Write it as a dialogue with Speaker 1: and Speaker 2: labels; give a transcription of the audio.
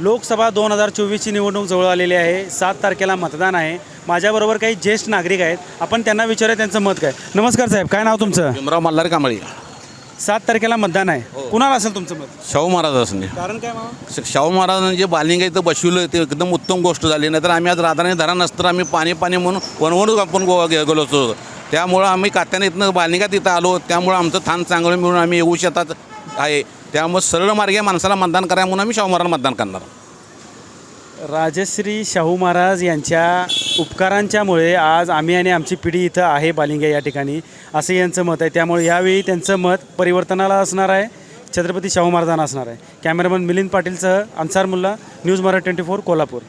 Speaker 1: लोकसभा दोन हजार चोवीसची निवडणूक जवळ आलेली आहे. सात तारखेला मतदान आहे. माझ्याबरोबर काही ज्येष्ठ नागरिक आहेत. आपण त्यांना विचारूया त्यांचं मत काय. नमस्कार साहेब काय नाव तुमचं?
Speaker 2: भीमराव मल्हार कांबळी.
Speaker 1: सात तारखेला मतदान आहे. कुणाला असेल तुमचं मत?
Speaker 2: शाहू महाराजांनी
Speaker 1: कारण काय मामा?
Speaker 2: शाहू महाराजांनी जे बालिंग इथं बसविलं ते एकदम उत्तम गोष्ट झाली. नाहीतर आम्ही आज राधाने धरा नसतं आम्ही पाणी पाणी म्हणून वनवून आपण गोवा गे- गेलो असतो त्यामुळं आम्ही कात्याने इथनं बालिंगात इथं आलो. त्यामुळं आमचं थान चांगलं मिळून आम्ही येऊ शेतात आहे. त्यामुळे सरळ मार्गे माणसाला मतदान करा म्हणून आम्ही शाहू महाराज मतदान करणार
Speaker 1: राजश्री शाहू महाराज यांच्या उपकारांच्यामुळे आज आम्ही आणि आमची पिढी इथं आहे बालिंगे या ठिकाणी. असं यांचं मत आहे. त्यामुळे यावेळी त्यांचं मत परिवर्तनाला असणार आहे. छत्रपती शाहू महाराजांना असणार आहे. Cameraman Milind पाटीलसह Ansar Mulla News Marathi twenty four Kolhapur.